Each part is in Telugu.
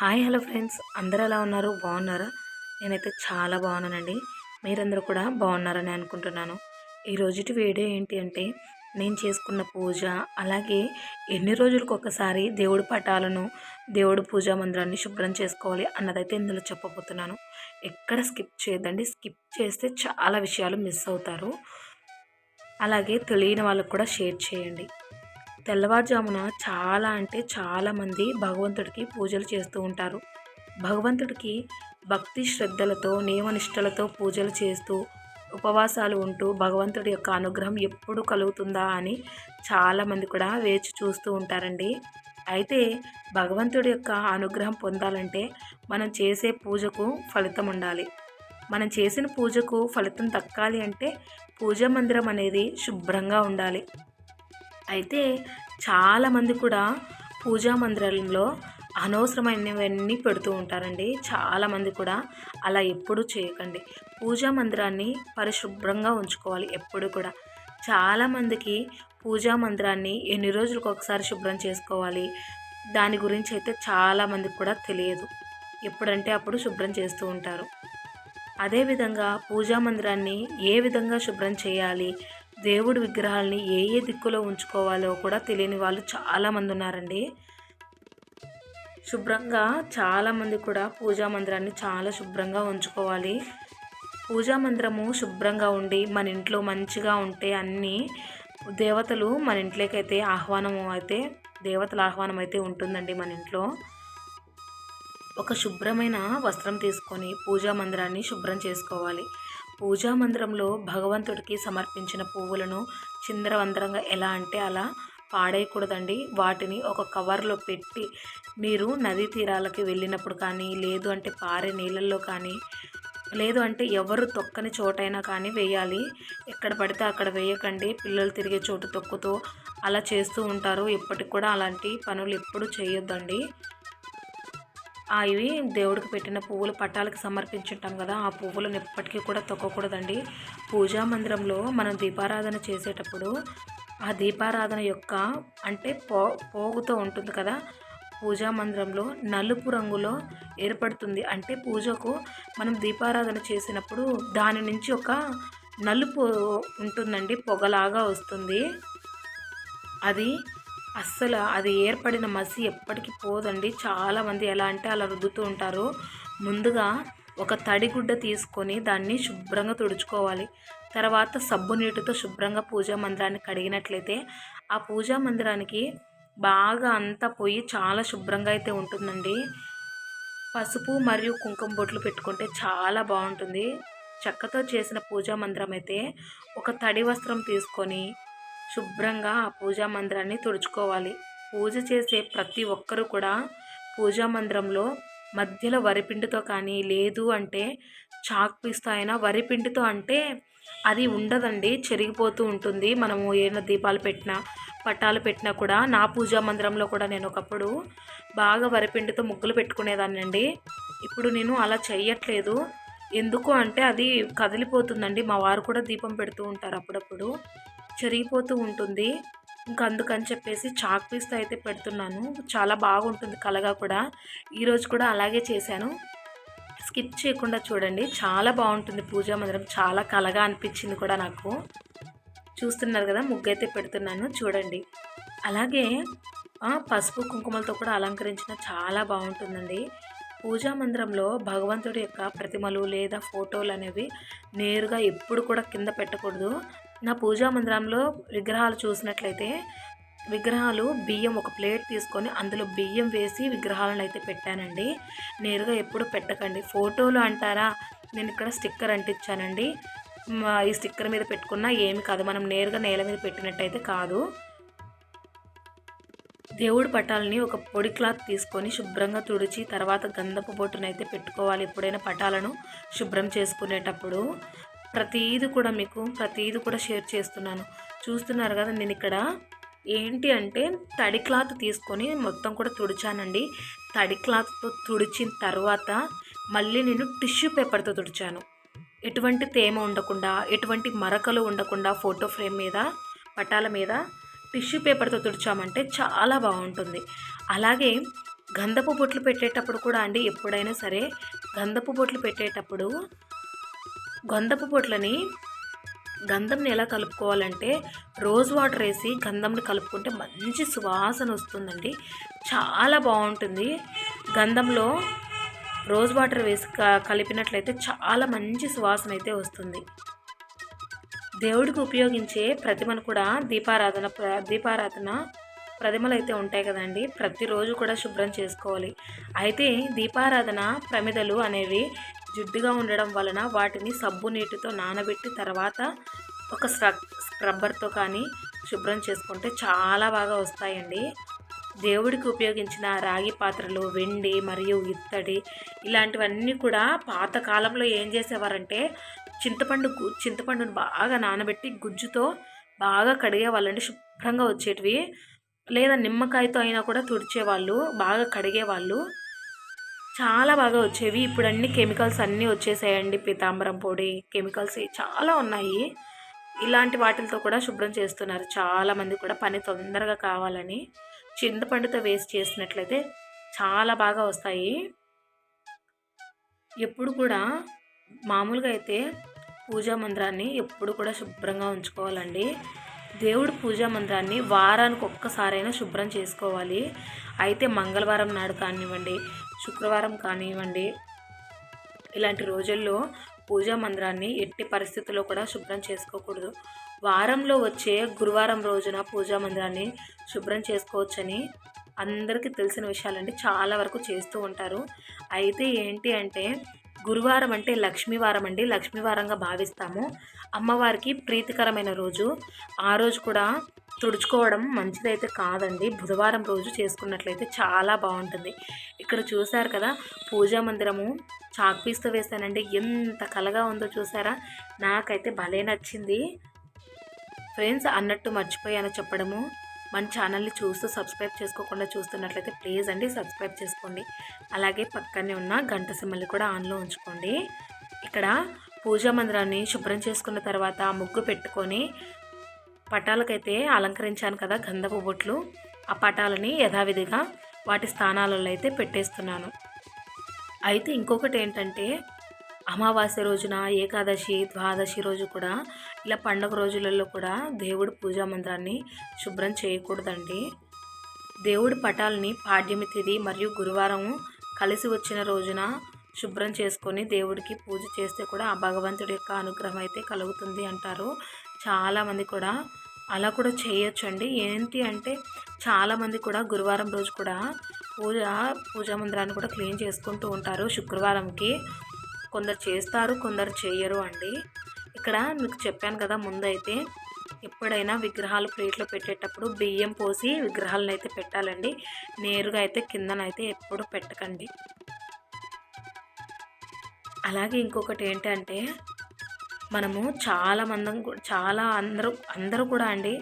Hi hello friends. అందరూ ఎలా ఉన్నారు? బాగున్నారా? నేనైతే చాలా బాగున్నానండి. మీరందరూ కూడా బాగున్నారని అనుకుంటున్నాను. ఈ రోజుటి వీడియో ఏంటి అంటే నేను చేసుకున్న పూజ అలాగే ఎన్ని రోజులకు ఒకసారి దేవుడి పటాలను దేవుడి పూజా మందిరాన్ని శుభ్రం చేసుకోవాలి అన్నదైతే ఇందులో చెప్పబోతున్నాను. ఎక్కడ స్కిప్ చేయొద్దండి. స్కిప్ చేస్తే చాలా విషయాలు మిస్ అవుతారు. అలాగే తెలియని వాళ్ళకు కూడా షేర్ చేయండి. తెల్లవారుజామున చాలా అంటే చాలామంది భగవంతుడికి పూజలు చేస్తూ ఉంటారు. భగవంతుడికి భక్తి శ్రద్ధలతో నియమనిష్టలతో పూజలు చేస్తూ ఉపవాసాలు ఉంటూ భగవంతుడి యొక్క అనుగ్రహం ఎప్పుడు కలుగుతుందా అని చాలామంది కూడా వేచి చూస్తూ ఉంటారండి. అయితే భగవంతుడి యొక్క అనుగ్రహం పొందాలంటే మనం చేసే పూజకు ఫలితం ఉండాలి. మనం చేసిన పూజకు ఫలితం దక్కాలి అంటే పూజా మందిరం అనేది శుభ్రంగా ఉండాలి. అయితే చాలామంది కూడా పూజా మందిరంలో అనవసరమైనవన్నీ పెడుతూ ఉంటారండి. చాలామంది కూడా అలా ఎప్పుడూ చేయకండి. పూజా మందిరాన్ని పరిశుభ్రంగా ఉంచుకోవాలి ఎప్పుడు కూడా. చాలామందికి పూజా మందిరాన్ని ఎన్ని రోజులకు ఒకసారి శుభ్రం చేసుకోవాలి? దాని గురించి అయితే చాలామందికి కూడా తెలియదు. ఎప్పుడంటే అప్పుడు శుభ్రం చేస్తూ ఉంటారు. అదేవిధంగా పూజా మందిరాన్ని ఏ విధంగా శుభ్రం చేయాలి? దేవుడి విగ్రహాలని ఏ ఏ దిక్కులో ఉంచుకోవాలో కూడా తెలియని వాళ్ళు చాలామంది ఉన్నారండి. శుభ్రంగా చాలామంది కూడా పూజా మందిరాన్ని చాలా శుభ్రంగా ఉంచుకోవాలి. పూజా మందిరము శుభ్రంగా ఉండి మన ఇంట్లో మంచిగా ఉంటే అన్నీ దేవతలు మన ఇంట్లోకి అయితే ఆహ్వానం అయితే దేవతల ఆహ్వానం అయితే ఉంటుందండి మన ఇంట్లో. ఒక శుభ్రమైన వస్త్రం తీసుకొని పూజా మందిరాన్ని శుభ్రం చేసుకోవాలి. పూజా మందిరంలో భగవంతుడికి సమర్పించిన పువ్వులను చిందరవందరంగా ఎలా అంటే అలా పాడేయకూడదండి. వాటిని ఒక కవర్లో పెట్టి మీరు నదీ తీరాలకి వెళ్ళినప్పుడు కానీ లేదు అంటే పారే నీళ్ళల్లో కానీ లేదు అంటే ఎవరు తొక్కని చోటైనా కానీ వేయాలి. ఎక్కడ పడితే అక్కడ వేయకండి. పిల్లలు తిరిగే చోటు తొక్కుతూ అలా చేస్తూ ఉంటారు. ఇప్పటికి కూడా అలాంటి పనులు ఎప్పుడు చేయొద్దండి. ఇవి దేవుడికి పెట్టిన పువ్వులు పట్టాలకు సమర్పించుంటాం కదా ఆ పువ్వులను ఎప్పటికీ కూడా తొక్కకూడదండి. పూజా మందిరంలో మనం దీపారాధన చేసేటప్పుడు ఆ దీపారాధన యొక్క అంటే పో పోగుతో ఉంటుంది కదా పూజా మందిరంలో నలుపు రంగులో ఏర్పడుతుంది. అంటే పూజకు మనం దీపారాధన చేసినప్పుడు దాని నుంచి ఒక నలుపు ఉంటుందండి పొగలాగా వస్తుంది. అది అస్సలు అది ఏర్పడిన మసి ఎప్పటికీ పోదండి. చాలామంది ఎలా అంటే అలా రుద్దుతూ ఉంటారు. ముందుగా ఒక తడిగుడ్డ తీసుకొని దాన్ని శుభ్రంగా తుడుచుకోవాలి. తర్వాత సబ్బు నీటితో శుభ్రంగా పూజా మందిరాన్ని కడిగినట్లయితే ఆ పూజా మందిరానికి బాగా అంతా పోయి చాలా శుభ్రంగా అయితే ఉంటుందండి. పసుపు మరియు కుంకుమ బొట్లు పెట్టుకుంటే చాలా బాగుంటుంది. చెక్కతో చేసిన పూజా మందిరం అయితే ఒక తడి వస్త్రం తీసుకొని శుభ్రంగా ఆ పూజా మందిరాన్ని తుడుచుకోవాలి. పూజ చేసే ప్రతి ఒక్కరూ కూడా పూజా మందిరంలో మధ్యలో వరిపిండితో కానీ లేదు అంటే చాక్ పీస్తో అయినా వరిపిండితో అంటే అది ఉండదండి చెరిగిపోతూ ఉంటుంది. మనము ఏమైనా దీపాలు పెట్టినా పట్టాలు పెట్టినా కూడా నా పూజా మందిరంలో కూడా నేను ఒకప్పుడు బాగా వరిపిండితో ముగ్గులు పెట్టుకునేదాన్ని అండి ఇప్పుడు నేను అలా చెయ్యట్లేదు. ఎందుకు అంటే అది కదిలిపోతుందండి. మా వారు కూడా దీపం పెడుతూ ఉంటారు అప్పుడప్పుడు. చెరిగిపోతూ ఉంటుంది. ఇంకా అందుకని చెప్పేసి చాక్ పీస్తో అయితే పెడుతున్నాను. చాలా బాగుంటుంది కలగా కూడా. ఈరోజు కూడా అలాగే చేశాను. స్కిప్ చేయకుండా చూడండి. చాలా బాగుంటుంది పూజా మందిరం. చాలా కలగా అనిపించింది కూడా నాకు. చూస్తున్నారు కదా ముగ్గు అయితే పెడుతున్నాను. చూడండి. అలాగే పసుపు కుంకుమలతో కూడా అలంకరించిన చాలా బాగుంటుందండి. పూజా మందిరంలో భగవంతుడి యొక్క ప్రతిమలు లేదా ఫోటోలు అనేవి నేరుగా ఎప్పుడు కూడా కింద పెట్టకూడదు. నా పూజా మందిరంలో విగ్రహాలు చూసినట్లయితే విగ్రహాలు బియ్యం ఒక ప్లేట్ తీసుకొని అందులో బియ్యం వేసి విగ్రహాలను అయితే పెట్టానండి. నేరుగా ఎప్పుడు పెట్టకండి. ఫోటోలు అంటారా? నేను ఇక్కడ స్టిక్కర్ అంటించానండి. ఈ స్టిక్కర్ మీద పెట్టుకున్నా ఏమి కాదు. మనం నేరుగా నేల మీద పెట్టినట్టయితే కాదు. దేవుడి పటాలని ఒక పొడి క్లాత్ తీసుకొని శుభ్రంగా తుడిచి తర్వాత గంధపు బొట్టునైతే పెట్టుకోవాలి. ఎప్పుడైనా పటాలను శుభ్రం చేసుకునేటప్పుడు ప్రతీది కూడా మీకు ప్రతీది కూడా షేర్ చేస్తున్నాను. చూస్తున్నారు కదా నేను ఇక్కడ ఏంటి అంటే తడి క్లాత్ తీసుకొని మొత్తం కూడా తుడిచానండి. తడి క్లాత్తో తుడిచిన తర్వాత మళ్ళీ నేను టిష్యూ పేపర్తో తుడిచాను. ఎటువంటి తేమ ఉండకుండా ఎటువంటి మరకలు ఉండకుండా ఫోటో ఫ్రేమ్ మీద పటాల మీద టిష్యూ పేపర్తో తుడిచామంటే చాలా బాగుంటుంది. అలాగే గంధపు బొట్లు పెట్టేటప్పుడు కూడా అండి ఎప్పుడైనా సరే గంధపు బొట్లు పెట్టేటప్పుడు గంధపు పొట్లని గంధంని ఎలా కలుపుకోవాలంటే రోజ్ వాటర్ వేసి గంధంని కలుపుకుంటే మంచి సువాసన వస్తుందండి. చాలా బాగుంటుంది. గంధంలో రోజ్ వాటర్ వేసి క- కలిపినట్లయితే చాలా మంచి సువాసన అయితే వస్తుంది. దేవుడికి ఉపయోగించే ప్రతిమను కూడా దీపారాధన ప్ర- దీపారాధన ప్రతిమలు అయితే ఉంటాయి కదండి. ప్రతిరోజు కూడా శుభ్రం చేసుకోవాలి. అయితే దీపారాధన ప్రమిదలు అనేవి జిడ్డుగా ఉండడం వలన వాటిని సబ్బు నీటితో నానబెట్టి తర్వాత ఒక స్క్రబ్బర్తో కానీ శుభ్రం చేసుకుంటే చాలా బాగా వస్తాయండి. దేవుడికి ఉపయోగించిన రాగి పాత్రలు వెండి మరియు ఇత్తడి ఇలాంటివన్నీ కూడా పాతకాలంలో ఏం చేసేవారంటే చింతపండు చింతపండును బాగా నానబెట్టి గుజ్జుతో బాగా కడిగేవాళ్ళండి శుభ్రంగా వచ్చేటివి. లేదా నిమ్మకాయతో అయినా కూడా తుడిచేవాళ్ళు బాగా కడిగేవాళ్ళు. చాలా బాగా వచ్చేవి. ఇప్పుడు అన్ని కెమికల్స్ అన్నీ వచ్చేసాయండి. పీతాంబరం పొడి కెమికల్స్ చాలా ఉన్నాయి. ఇలాంటి వాటితో కూడా శుభ్రం చేస్తున్నారు. చాలామంది కూడా పని తొందరగా కావాలని చింతపండుతో వేస్ట్ చేసినట్లయితే చాలా బాగా వస్తాయి. ఎప్పుడు కూడా మామూలుగా అయితే పూజా మందిరాన్ని ఎప్పుడు కూడా శుభ్రంగా ఉంచుకోవాలండి. దేవుడి పూజా మందిరాన్ని వారానికి ఒక్కసారైనా శుభ్రం చేసుకోవాలి. అయితే మంగళవారం నాడు కానివ్వండి శుక్రవారం కానివ్వండి ఇలాంటి రోజుల్లో పూజా మందిరాన్ని ఎట్టి పరిస్థితుల్లో కూడా శుభ్రం చేసుకోకూడదు. వారంలో వచ్చే గురువారం రోజున పూజా మందిరాన్ని శుభ్రం చేసుకోవచ్చని అందరికీ తెలిసిన విషయాలండి. చాలా వరకు చేస్తూ ఉంటారు. అయితే ఏంటి అంటే గురువారం అంటే లక్ష్మీవారం అండి. లక్ష్మీవారంగా భావిస్తాము. అమ్మవారికి ప్రీతికరమైన రోజు. ఆ రోజు కూడా తుడుచుకోవడం మంచిదైతే కాదండి. బుధవారం రోజు చేసుకున్నట్లయితే చాలా బాగుంటుంది. ఇక్కడ చూశారు కదా పూజా మందిరము చాక్ పీస్తో ఎంత కలగా ఉందో చూసారా నాకైతే భలే నచ్చింది. ఫ్రెండ్స్ అన్నట్టు మర్చిపోయాను చెప్పడము. మన ఛానల్ని చూస్తూ సబ్స్క్రైబ్ చేసుకోకుండా చూస్తున్నట్లయితే ప్లీజ్ అండి సబ్స్క్రైబ్ చేసుకోండి. అలాగే పక్కనే ఉన్న గంట సిమ్మల్ని కూడా ఆన్లో ఉంచుకోండి. ఇక్కడ పూజా మందిరాన్ని శుభ్రం చేసుకున్న తర్వాత ముగ్గు పెట్టుకొని పటాలకైతే అలంకరించాను కదా గంధపు బొట్లు. ఆ పటాలని యథావిధిగా వాటి స్థానాలలో అయితే పెట్టేస్తున్నాను. అయితే ఇంకొకటి ఏంటంటే అమావాస్య రోజున ఏకాదశి ద్వాదశి రోజు కూడా ఇలా పండగ రోజులలో కూడా దేవుడి పూజా మందిరాన్ని శుభ్రం చేయకూడదండి. దేవుడి పటాలని పాడ్యమి తిథి మరియు గురువారం కలిసి వచ్చిన రోజున శుభ్రం చేసుకొని దేవుడికి పూజ చేస్తే కూడా ఆ భగవంతుడి యొక్క అనుగ్రహం అయితే కలుగుతుంది అంటారు. చాలామంది కూడా అలా కూడా చేయొచ్చండి. ఏంటి అంటే చాలామంది కూడా గురువారం రోజు కూడా పూజ పూజా మందిరాన్ని కూడా క్లీన్ చేసుకుంటూ ఉంటారు శుక్రవారంకి. కొందరు చేస్తారు కొందరు చేయరు అండి. ఇక్కడ మీకు చెప్పాను కదా ముందైతే ఎప్పుడైనా విగ్రహాలు ప్లేట్లో పెట్టేటప్పుడు బియ్యం పోసి విగ్రహాలను అయితే పెట్టాలండి. నేరుగా అయితే కిందనైతే ఎప్పుడు పెట్టకండి. అలాగే ఇంకొకటి ఏంటంటే మనము చాలా మందం చాలా అందరూ అందరూ కూడా అండి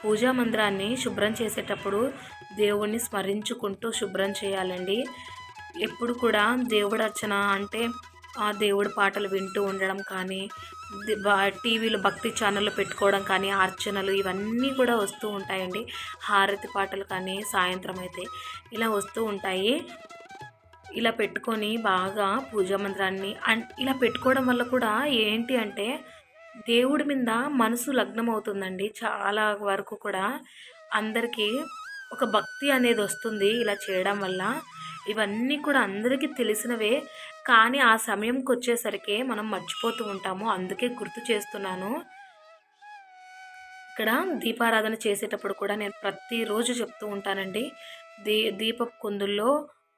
పూజా మందిరాన్ని శుభ్రం చేసేటప్పుడు దేవుణ్ణి స్మరించుకుంటూ శుభ్రం చేయాలండి. ఎప్పుడు కూడా దేవుడు అర్చన అంటే ఆ దేవుడి పాటలు వింటూ ఉండడం కానీ టీవీలో భక్తి ఛానళ్ళు పెట్టుకోవడం కానీ అర్చనలు ఇవన్నీ కూడా వస్తూ ఉంటాయండి. హారతి పాటలు కానీ సాయంత్రం అయితే ఇలా వస్తూ ఉంటాయి. ఇలా పెట్టుకొని బాగా పూజా మందిరాన్ని అండ్ ఇలా పెట్టుకోవడం వల్ల కూడా ఏంటి అంటే దేవుడి మీద మనసు లగ్నం అవుతుందండి చాలా వరకు కూడా అందరికీ ఒక భక్తి అనేది వస్తుంది ఇలా చేయడం వల్ల. ఇవన్నీ కూడా అందరికీ తెలిసినవే. కానీ ఆ సమయంకి వచ్చేసరికి మనం మర్చిపోతూ ఉంటాము. అందుకే గుర్తు చేస్తున్నాను. ఇక్కడ దీపారాధన చేసేటప్పుడు కూడా నేను ప్రతిరోజు చెప్తూ ఉంటానండి. దీ దీప కుందుల్లో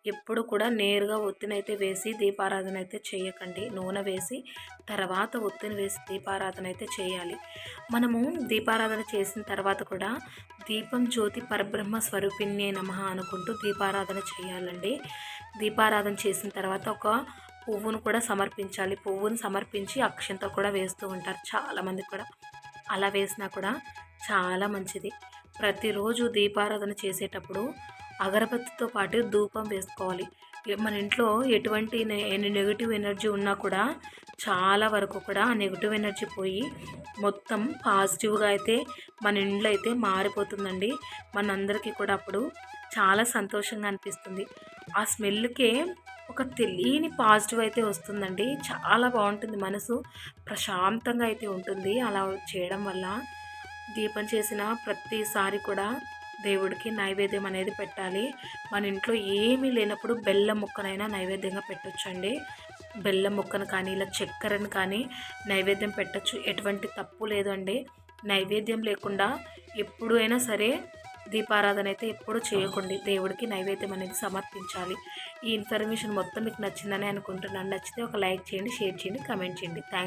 ఎప్పుడు కూడా నేరుగా ఒత్తినైతే వేసి దీపారాధన అయితే చేయకండి నూనె వేసి తర్వాత ఒత్తిని వేసి దీపారాధన అయితే చేయాలి మనము దీపారాధన చేసిన తర్వాత కూడా దీపం జ్యోతి పరబ్రహ్మ స్వరూపిణ్యే నమ అనుకుంటూ దీపారాధన చేయాలండి దీపారాధన చేసిన తర్వాత ఒక పువ్వును కూడా సమర్పించాలి. పువ్వును సమర్పించి అక్షంత కూడా వేస్తూ ఉంటారు చాలామంది కూడా. అలా వేసినా కూడా చాలా మంచిది. ప్రతిరోజు దీపారాధన చేసేటప్పుడు అగరబత్తితో పాటు ధూపం వేసుకోవాలి. మన ఇంట్లో ఎటువంటి నె- నెగిటివ్ ఎనర్జీ ఉన్నా కూడా చాలా వరకు కూడా ఆ నెగిటివ్ ఎనర్జీ పోయి మొత్తం పాజిటివ్గా అయితే మన ఇంట్లో అయితే మారిపోతుందండి. మనందరికీ కూడా అప్పుడు చాలా సంతోషంగా అనిపిస్తుంది. ఆ స్మెల్కే ఒక తెలియని పాజిటివ్ అయితే వస్తుందండి. చాలా బాగుంటుంది మనసు. ప్రశాంతంగా అయితే ఉంటుంది. అలా చేయడం వల్ల దీపం చేసిన ప్రతిసారి కూడా దేవుడికి నైవేద్యం అనేది పెట్టాలి. మన ఇంట్లో ఏమీ లేనప్పుడు బెల్లం ముక్కనైనా నైవేద్యంగా పెట్టొచ్చండి. బెల్లం ముక్కను కానీ ఇలా చక్కెరను కానీ నైవేద్యం పెట్టచ్చు. ఎటువంటి తప్పు లేదండి. నైవేద్యం లేకుండా ఎప్పుడు అయినా సరే దీపారాధన అయితే ఎప్పుడు చేయకండి. దేవుడికి నైవేద్యం అనేది సమర్పించాలి. ఈ ఇన్ఫర్మేషన్ మొత్తం మీకు నచ్చిందని అనుకుంటున్నాను. నచ్చితే ఒక లైక్ చేయండి షేర్ చేయండి కమెంట్ చేయండి. థ్యాంక్స్